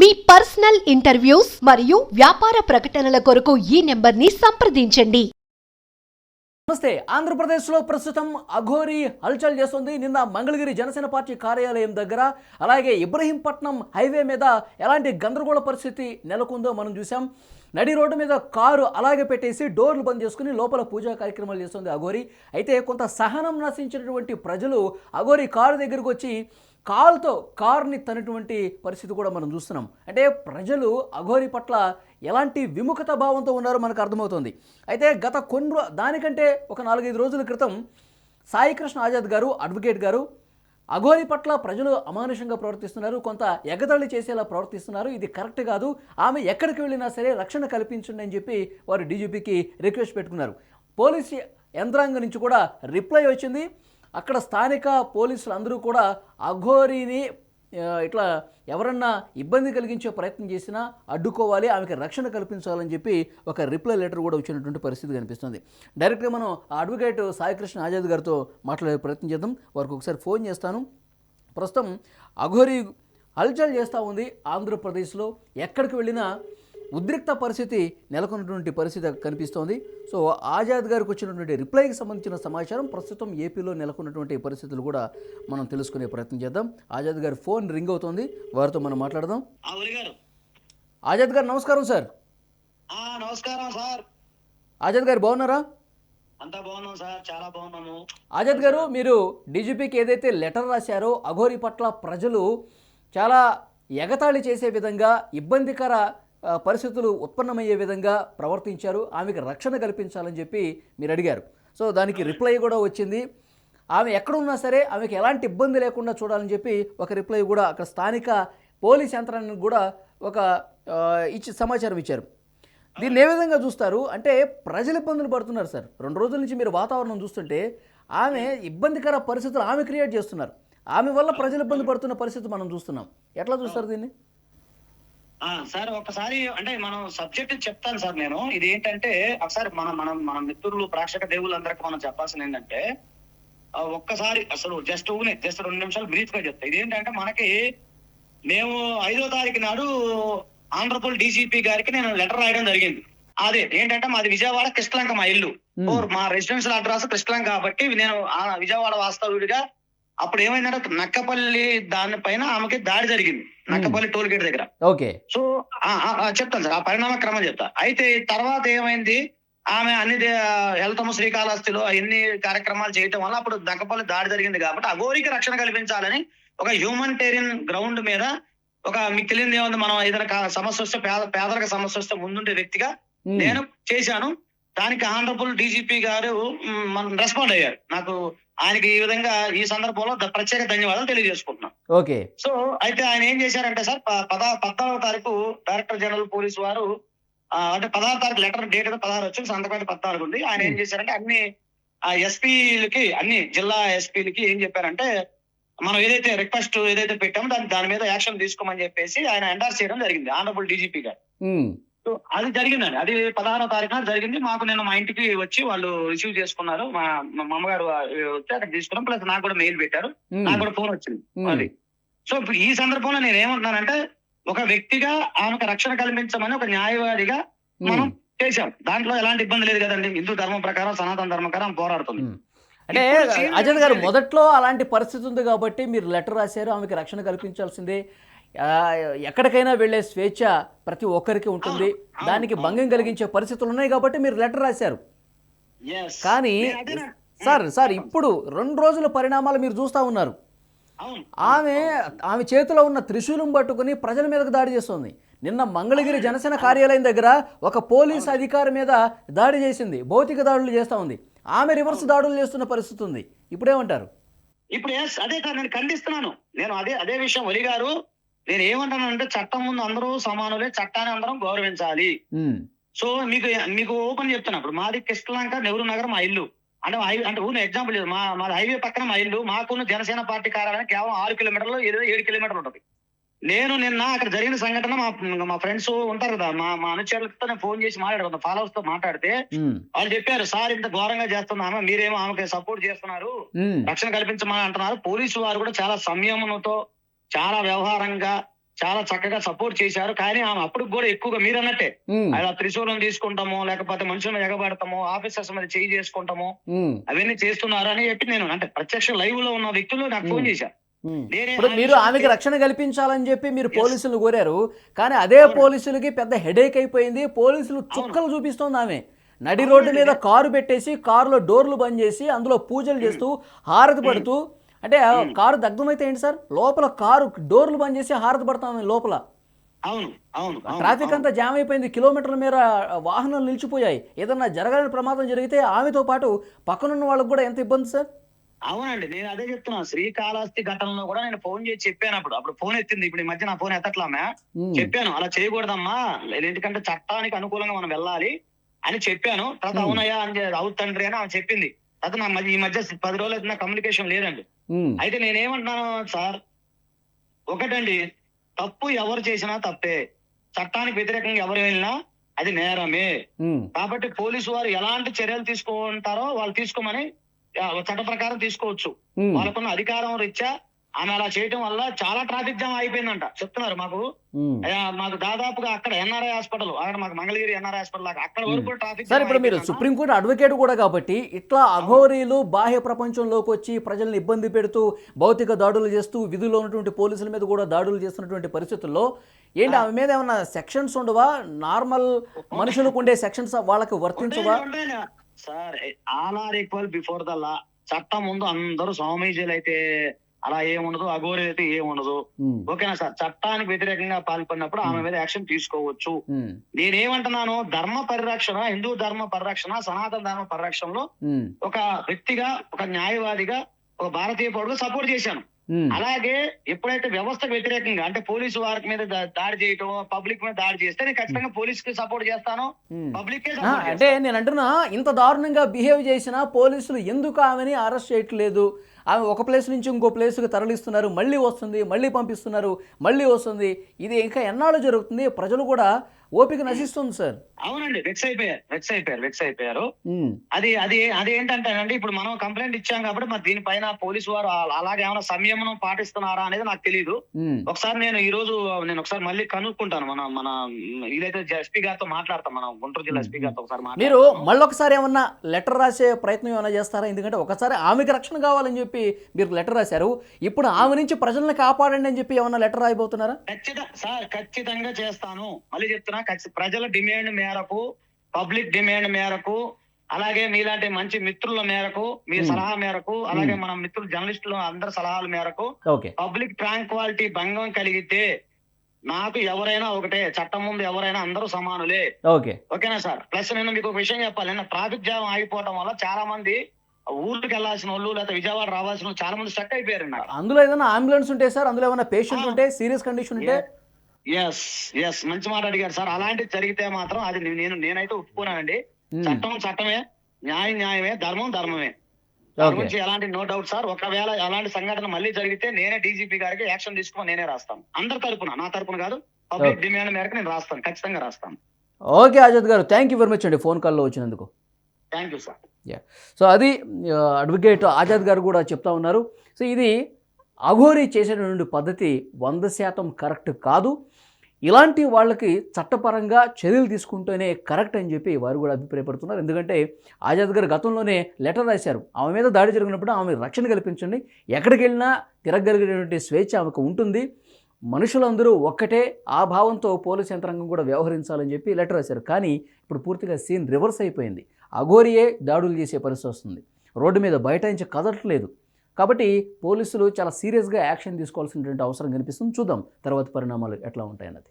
మీ personal interviews మరియు వ్యాపార ప్రకటనల కొరకు ఈ నెంబర్ని సంప్రదించండి. నమస్తే. ఆంధ్రప్రదేశ్లో ప్రస్తుతం అఘోరి హల్చల్ చేస్తుంది. నిన్న మంగళగిరి జనసేన పార్టీ కార్యాలయం దగ్గర. అలాగే ఇబ్రహీంపట్నం హైవే మీద ఎలాంటి గందరగోళ పరిస్థితి నెలకొందో మనం చూసాం నడి రోడ్డు మీద కారు అలాగే పెట్టేసి డోర్లు బంద్ చేసుకుని లోపల పూజా కార్యక్రమాలు చేస్తుంది అఘోరి. అయితే కొంత సహనం నశించినటువంటి ప్రజలు అఘోరి కారు దగ్గరకు వచ్చి కాల్తో కార్ని తనటువంటి పరిస్థితి కూడా మనం చూస్తున్నాం. అంటే ప్రజలు అఘోరి పట్ల ఎలాంటి విముఖత భావంతో ఉన్నారో మనకు అర్థమవుతుంది. అయితే గత కొన్ని దానికంటే ఒక నాలుగైదు రోజుల క్రితం సాయికృష్ణ ఆజాద్ గారు అడ్వకేట్ గారు అఘోరి పట్ల ప్రజలు అమానుషంగా ప్రవర్తిస్తున్నారు కొంత ఎగదళి చేసేలా ప్రవర్తిస్తున్నారు. ఇది కరెక్ట్ కాదు. ఆమె ఎక్కడికి వెళ్ళినా సరే రక్షణ కల్పించండి అని చెప్పి వారు డీజీపీకి రిక్వెస్ట్ పెట్టుకున్నారు. పోలీసు యంత్రాంగం నుంచి కూడా రిప్లై వచ్చింది. అక్కడ స్థానిక పోలీసులు అందరూ కూడా అఘోరిని ఇట్లా ఎవరన్నా ఇబ్బంది కలిగించే ప్రయత్నం చేసినా అడ్డుకోవాలి ఆమెకి రక్షణ కల్పించాలని చెప్పి ఒక రిప్లై లెటర్ కూడా వచ్చినటువంటి పరిస్థితి కనిపిస్తుంది. డైరెక్ట్గా మనం అడ్వకేట్ సాయికృష్ణ ఆజాద్ గారితో మాట్లాడే ప్రయత్నం చేద్దాం. వారికి ఒకసారి ఫోన్ చేస్తాను. ప్రస్తుతం అఘోరి హల్చల్ చేస్తూ ఉంది ఆంధ్రప్రదేశ్లో. ఎక్కడికి వెళ్ళినా ఉద్రిక్త పరిస్థితి నెలకొన్నటువంటి పరిస్థితి కనిపిస్తోంది. సో ఆజాద్ గారికి వచ్చినటువంటి రిప్లైకి సంబంధించిన సమాచారం ప్రస్తుతం ఏపీలో నెలకొన్నటువంటి పరిస్థితులు కూడా మనం తెలుసుకునే ప్రయత్నం చేద్దాం. ఆజాద్ గారి ఫోన్ రింగ్ అవుతోంది. వారితో మనం మాట్లాడదాం. ఆజాద్ గారు నమస్కారం సార్. నమస్కారం సార్. ఆజాద్ గారు బాగున్నారా? అంతా బాగున్నాం సార్ చాలా బాగున్నాము. ఆజాద్ గారు మీరు డీజీపీకి ఏదైతే లెటర్ రాశారో అఘోరి పట్ల ప్రజలు చాలా ఎగతాళి చేసే విధంగా ఇబ్బందికర పరిస్థితులు ఉత్పన్నమయ్యే విధంగా ప్రవర్తించారు. ఆమెకు రక్షణ కల్పించాలని చెప్పి మీరు అడిగారు. సో దానికి రిప్లై కూడా వచ్చింది. ఆమె ఎక్కడున్నా సరే ఆమెకి ఎలాంటి ఇబ్బంది లేకుండా చూడాలని చెప్పి ఒక రిప్లై కూడా అక్కడ స్థానిక పోలీస్ యంత్రానికి కూడా ఒక ఇచ్చి సమాచారం ఇచ్చారు. దీన్ని ఏ విధంగా చూస్తారు అంటే ప్రజలు ఇబ్బందులు పడుతున్నారు సార్. రెండు రోజుల నుంచి మీరు వాతావరణం చూస్తుంటే ఆమె ఇబ్బందికర పరిస్థితులు ఆమె క్రియేట్ చేస్తున్నారు. ఆమె వల్ల ప్రజలు ఇబ్బంది పడుతున్న పరిస్థితి మనం చూస్తున్నాం. ఎట్లా చూస్తారు దీన్ని? సార్ ఒకసారి అంటే మనం సబ్జెక్ట్ చెప్తాను సార్ నేను. ఇది ఏంటంటే ఒకసారి మనం మనం మన మిత్రులు ప్రేక్షక దేవులందరికీ మనం చెప్పాల్సింది ఏంటంటే ఒక్కసారి అసలు జస్ట్ ఊనే జస్ట్ రెండు నిమిషాలు బ్రీఫ్గా చెప్తా. ఇదేంటంటే మనకి మేము ఐదో తారీఖు నాడు ఆంధ్రపూల్ డీజీపీ గారికి నేను లెటర్ రాయడం జరిగింది. అదే ఏంటంటే మాది విజయవాడ కృష్ణలంక మా ఇల్లు. మా రెసిడెన్షియల్ అడ్రస్ కృష్ణలంక కాబట్టి నేను ఆ విజయవాడ వాస్తవుడిగా అప్పుడు ఏమైందంటే నక్కపల్లి దానిపైన ఆమెకి దాడి జరిగింది. నక్కపల్లి టోల్ గేట్ దగ్గర. ఓకే. సో చెప్తాను సార్. ఆ పరిణామ క్రమం చెప్తా. అయితే తర్వాత ఏమైంది? ఆమె అన్ని వెళ్తాము శ్రీకాళహస్తిలో అన్ని కార్యక్రమాలు చేయటం వల్ల అప్పుడు దక్కపల్లి దాడి జరిగింది కాబట్టి అఘోరికి రక్షణ కల్పించాలని ఒక హ్యూమనిటేరియన్ గ్రౌండ్ మీద ఒక మీకు తెలియదు ఏముంది? మనం ఏదైనా సమస్య వస్తే పేద పేదరిక సమస్య వస్తే ముందుండే వ్యక్తిగా నేను చేశాను. దానికి ఆనరబుల్ డీజీపీ గారు మనం రెస్పాండ్ అయ్యారు. నాకు ఆయనకి ఈ విధంగా ఈ సందర్భంలో ప్రత్యేక ధన్యవాదాలు తెలియజేసుకుంటున్నాను ఓకే. సో అయితే ఆయన ఏం చేశారంటే సార్ పద పద్నాలుగో తారీఖు డైరెక్టర్ జనరల్ పోలీస్ వారు అంటే పదహారు తారీఖు లెటర్ డేట్ పదహారు వచ్చింది సంతకం పద్నాలుగు ఉంది. ఆయన ఏం చేశారంటే అన్ని ఆ ఎస్పీలకి అన్ని జిల్లా ఎస్పీలకి ఏం చెప్పారంటే మనం ఏదైతే రిక్వెస్ట్ ఏదైతే పెట్టామో దాని దాని మీద యాక్షన్ తీసుకోమని చెప్పేసి ఆయన ఎండార్స్ చేయడం జరిగింది ఆనరబుల్ డీజీపీ గారు. ఉమ్, సో అది జరిగిందండి. అది పదహారో తారీఖున జరిగింది. మాకు నేను మా ఇంటికి వచ్చి వాళ్ళు రిసీవ్ చేసుకున్నారు. మా మా మామగారు వచ్చి అక్కడ తీసుకున్నాం. ప్లస్ నాకు కూడా మెయిల్ పెట్టారు. నాకు కూడా ఫోన్ వచ్చింది. అది. సో ఇప్పుడు ఈ సందర్భంలో నేను ఏమంటున్నానంటే ఒక వ్యక్తిగా ఆమెకు రక్షణ కల్పించమని ఒక న్యాయవాదిగా మనం చేశాం. దాంట్లో ఎలాంటి ఇబ్బంది లేదు కదండి. హిందూ ధర్మం ప్రకారం సనాతన ధర్మం ప్రకారం పోరాడుతుంది. అంటే అజయ్ గారు మొదట్లో అలాంటి పరిస్థితి ఉంది కాబట్టి మీరు లెటర్ రాశారు ఆమెకి రక్షణ కల్పించాల్సిందే. ఎక్కడికైనా వెళ్ళే స్వేచ్ఛ ప్రతి ఒక్కరికి ఉంటుంది. దానికి. భంగం కలిగించే పరిస్థితులు ఉన్నాయి కాబట్టి మీరు లెటర్ రాశారు. కానీ సార్ సార్ ఇప్పుడు రెండు రోజుల పరిణామాలు మీరు చూస్తూ ఉన్నారు. ఆమె ఆమె చేతిలో ఉన్న త్రిశూలం పట్టుకుని ప్రజల మీదకు దాడి చేస్తుంది. నిన్న మంగళగిరి జనసేన కార్యాలయం దగ్గర ఒక పోలీస్ అధికారి మీద దాడి చేసింది. భౌతిక దాడులు చేస్తూ ఉంది. ఆమె రివర్స్ దాడులు చేస్తున్న పరిస్థితి ఉంది. ఇప్పుడేమంటారు? ఇప్పుడు అదే సార్ నేను ఖండిస్తున్నాను. నేను అదే అదే విషయం ఒలి గారు నేను ఏమంటానంటే చట్టం ముందు అందరూ సమానులే చట్టాన్ని అందరం గౌరవించాలి. సో మీకు మీకు ఓపెన్ చెప్తున్నా ఇప్పుడు మాది కృష్ణలంక నెహ్రూ నగర్ మా ఇల్లు. అంటే అంటే ఊరిని ఎగ్జాంపుల్ మా మా హైవే పక్కన మా ఇల్లు. మాకున్న జనసేన పార్టీ కార్యాలయం కేవలం ఆరు కిలోమీటర్లు ఏదో ఏడు కిలోమీటర్లు ఉంటుంది. నేను నిన్న అక్కడ జరిగిన సంఘటన మా మా ఫ్రెండ్స్ ఉంటారు కదా మా మా అనుచరులతో నేను ఫోన్ చేసి మాట్లాడుకున్నా ఫాలోవర్స్తో మాట్లాడితే వాళ్ళు చెప్పారు సార్ ఇంత ఘోరంగా చేస్తున్నా ఆమె మీరేమో ఆమెకి సపోర్ట్ చేస్తున్నారు రక్షణ కల్పించమని అంటున్నారు. పోలీసు వారు కూడా చాలా సంయమనంతో చాలా వ్యవహారంగా చాలా చక్కగా సపోర్ట్ చేశారు. కానీ ఆమె అప్పుడు కూడా ఎక్కువగా మీరు అన్నట్టే అలా త్రిశూలం తీసుకుంటాము లేకపోతే మనుషులను ఎగబడతాము ఆఫీసర్స్ మీద చేయి చేసుకుంటాము అవన్నీ చేస్తున్నారు అని చెప్పి నేను అంటే ప్రత్యక్ష లైవ్లో ఉన్న వ్యక్తులు నాకు ఫోన్. చేశారు ఇప్పుడు మీరు ఆమెకి రక్షణ కల్పించాలని చెప్పి మీరు. పోలీసులు కోరారు. కానీ అదే. పోలీసులకి పెద్ద హెడేక్ అయిపోయింది. పోలీసులు చుక్కలు చూపిస్తోంది ఆమె. నడి. రోడ్డు మీద కారు పెట్టేసి కారులో డోర్లు బంద్ చేసి అందులో పూజలు చేస్తూ హారతి పడుతూ అంటే. కారు దగ్ధమైతే ఏంటి సార్? లోపల కారు డోర్లు బంద్ చేసి హారతి పడతాం లోపల. అవును అవును ట్రాఫిక్. అంతా జామ్ అయిపోయింది కిలోమీటర్ల మేర వాహనాలు నిలిచిపోయాయి. ఏదన్నా జరగాలని ప్రమాదం జరిగితే ఆమెతో పాటు పక్కనున్న వాళ్ళకి కూడా ఎంత ఇబ్బంది సార్? అవునండి నేను అదే చెప్తున్నా. శ్రీకాళహస్తి ఘటనలో కూడా నేను ఫోన్ చేసి చెప్పాను అప్పుడు. అప్పుడు ఫోన్ ఎత్తింది. ఇప్పుడు ఈ మధ్య నా ఫోన్ ఎత్తట్లామే. చెప్పాను అలా చేయకూడదమ్మా. ఎందుకంటే చట్టానికి అనుకూలంగా మనం వెళ్ళాలి అని చెప్పాను. తర్వాత. అవునయ్యా అని చె- అవును తండ్రి అని ఆమె చెప్పింది. తర్వాత నా మధ్య ఈ మధ్య పది రోజులు అయితే నా కమ్యూనికేషన్ లేదండి. అయితే నేనేమంటున్నాను సార్? ఒకటండి తప్పు ఎవరు చేసినా తప్పే. చట్టానికి వ్యతిరేకంగా ఎవరు వెళ్ళినా అది నేరమే. కాబట్టి పోలీసు వారు ఎలాంటి చర్యలు తీసుకుంటారో వాళ్ళు తీసుకోమని చట్ట ప్రకారం తీసుకోవచ్చు. వాళ్ళకున్న అధికారం రీత్యా ఆమె అలా చేయడం వల్ల చాలా ట్రాఫిక్ జామ్ అయిపోయిందంట. చెప్తున్నారు మాకు. మాకు దాదాపుగా అక్కడ ఎన్ఆర్ఐ హాస్పిటల్ అక్కడ మాకు మంగళగిరి ఎన్ఆర్ఐ హాస్పిటల్ అక్కడ వరకు ట్రాఫిక్ సార్ ఇప్పుడు మీరు సుప్రీంకోర్టు అడ్వకేట్ కూడా కాబట్టి ఇట్లా అఘోరీలు బాహ్య ప్రపంచంలోకి వచ్చి ప్రజల్ని ఇబ్బంది పెడుతూ భౌతిక దాడులు చేస్తూ విధుల్లో ఉన్నటువంటి పోలీసుల మీద కూడా దాడులు చేస్తున్నటువంటి పరిస్థితుల్లో ఏంటి ఆమె మీద ఏమన్నా సెక్షన్స్ ఉండవా? నార్మల్ మనుషులకు ఉండే సెక్షన్స్ వాళ్ళకి వర్తించవా? Sir all are equal before the law చట్టం ముందు అందరూ స్వామీజీలు అయితే అలా ఏముండదు అఘోరి అయితే ఏముండదు ఓకేనా సార్? చట్టానికి వ్యతిరేకంగా పాల్పడినప్పుడు ఆమె మీద యాక్షన్ తీసుకోవచ్చు. నేనేమంటున్నాను ధర్మ పరిరక్షణ హిందూ ధర్మ పరిరక్షణ సనాతన ధర్మ పరిరక్షణలో ఒక వ్యక్తిగా ఒక న్యాయవాదిగా ఒక భారతీయ పౌరుడు సపోర్ట్ చేశాను. అలాగే ఎప్పుడైతే వ్యవస్థకు వ్యతిరేకంగా అంటే పోలీసు వారికి మీద దాడి చేయటం పబ్లిక్ మీద దాడి చేస్తే నేను ఖచ్చితంగా పోలీస్కి సపోర్ట్ చేస్తాను. పబ్లిక్ అంటే నేను అంటున్నా ఇంత దారుణంగా బిహేవ్ చేసిన పోలీసులు ఎందుకు ఆమెని అరెస్ట్ చేయట్లేదు? ఆమె ఒక ప్లేస్ నుంచి ఇంకో ప్లేస్కి తరలిస్తున్నారు మళ్ళీ వస్తుంది మళ్ళీ పంపిస్తున్నారు మళ్ళీ వస్తుంది. ఇది ఇంకా ఎన్నాళ్ళు జరుగుతుంది? ప్రజలు కూడా ఓపిక నశిస్తుంది సార్. అవునండి వెక్స్ అయిపోయారు వెక్స్ అయిపోయారు వెక్స్ అయిపోయారు. అది అది అది ఏంటంటేనండి ఇప్పుడు మనం కంప్లైంట్ ఇచ్చాం కాబట్టి మరి దీనిపైన పోలీసు వారు అలా- అలాగే ఏమైనా సంయమనం పాటిస్తున్నారా అనేది నాకు తెలియదు ఒకసారి నేను ఈ రోజు నేను ఒకసారి మళ్ళీ కనుక్కుంటాను మన మన ఇదైతే ఎస్పీ గారితో మాట్లాడతాం మనం గుంటూరు జిల్లా ఎస్పీ గారితో ఒకసారి మీరు మాట్లాడతాను. మళ్ళొకసారి ఏమన్నా లెటర్ రాసే ప్రయత్నం ఏమైనా చేస్తారా? ఎందుకంటే ఒకసారి ఆమెకి రక్షణ కావాలని చెప్పి మీరు లెటర్ రాశారు. ఇప్పుడు ఆమె నుంచి ప్రజల్ని కాపాడండి అని చెప్పి ఏమన్నా లెటర్ రాయబోతున్నారా? ఖచ్చితంగా సార్ ఖచ్చితంగా చేస్తాను. మళ్ళీ చెప్తున్నా ప్రజల డిమాండ్ మేరకు పబ్లిక్ డిమాండ్ మేరకు అలాగే మీలాంటి మంచి మిత్రుల మేరకు మీ. సలహా మేరకు అలాగే. మన మిత్రులు జర్నలిస్టులు అందరి సలహాల మేరకు పబ్లిక్ ట్రాంక్వాలిటీ భంగం కలిగితే నాకు ఎవరైనా ఒకటే చట్టం ముందు ఎవరైనా అందరూ సమానులే. ఓకే. ఓకేనా సార్? ప్లస్ నేను మీకు ఒక విషయం చెప్పాలి. నిన్న ట్రాఫిక్ జామ్ ఆగిపోవడం వల్ల చాలా మంది ఊర్లకు వెళ్ళాల్సిన వాళ్ళు లేదా విజయవాడ రావాల్సిన వాళ్ళు చాలా మంది స్టక్ అయిపోయారు అందులో ఏదైనా అంబులెన్స్ ఉంటే సార్? అందులో ఏమైనా పేషెంట్ ఉంటే? సీరియస్ కండిషన్ ఉంటే? ఎస్ ఎస్ మంచి మాట అడిగారు సార్ అలాంటిది జరిగితే మాత్రం అది నేను నేనైతే ఒప్పుకున్నానండి ఉమ్, చట్టం చట్టమే. న్యాయం న్యాయమే. ధర్మం ధర్మమే. దాని గురించి ఎలాంటి నో డౌట్ సార్. ఒకవేళ అలాంటి సంఘటన మళ్ళీ జరిగితే నేనే డీజీపీ గారికి యాక్షన్ తీసుకుని నేనే రాస్తాను. అందరి తరపున నా తరపున కాదు పబ్లిక్. డిమాండ్ మేరకు నేను రాస్తాను. ఖచ్చితంగా రాస్తాను. ఓకే ఆజాద్ గారు థ్యాంక్ యూ వెరీ మచ్ అండి. ఫోన్ కాల్లో వచ్చినందుకు. థ్యాంక్ యూ సార్ సో అది ఆ, అడ్వకేట్ ఆజాద్ గారు కూడా చెప్తా ఉన్నారు. సో ఇది అఘోరీ చేసేటువంటి పద్ధతి వంద శాతం కరెక్ట్ కాదు. ఇలాంటి వాళ్ళకి చట్టపరంగా చర్యలు తీసుకుంటేనే కరెక్ట్ అని చెప్పి వారు కూడా అభిప్రాయపడుతున్నారు. ఎందుకంటే ఆజాద్ గారు గతంలోనే లెటర్ రాశారు. ఆమె మీద దాడి జరిగినప్పుడు ఆమె రక్షణ కల్పించండి. ఎక్కడికి వెళ్ళినా తిరగలిగినటువంటి స్వేచ్ఛ ఆమెకు ఉంటుంది. మనుషులందరూ ఒక్కటే ఆ భావంతో పోలీస్ యంత్రాంగం కూడా వ్యవహరించాలని చెప్పి లెటర్ రాశారు. కానీ ఇప్పుడు పూర్తిగా సీన్ రివర్స్ అయిపోయింది. అఘోరియే దాడులు చేసే పరిస్థితి వస్తుంది. రోడ్డు మీద బైఠాయించి కదలట్లేదు. కాబట్టి పోలీసులు చాలా సీరియస్గా యాక్షన్ తీసుకోవాల్సినటువంటి అవసరం కనిపిస్తుంది. చూద్దాం తర్వాత పరిణామాలు ఎట్లా ఉంటాయన్నది.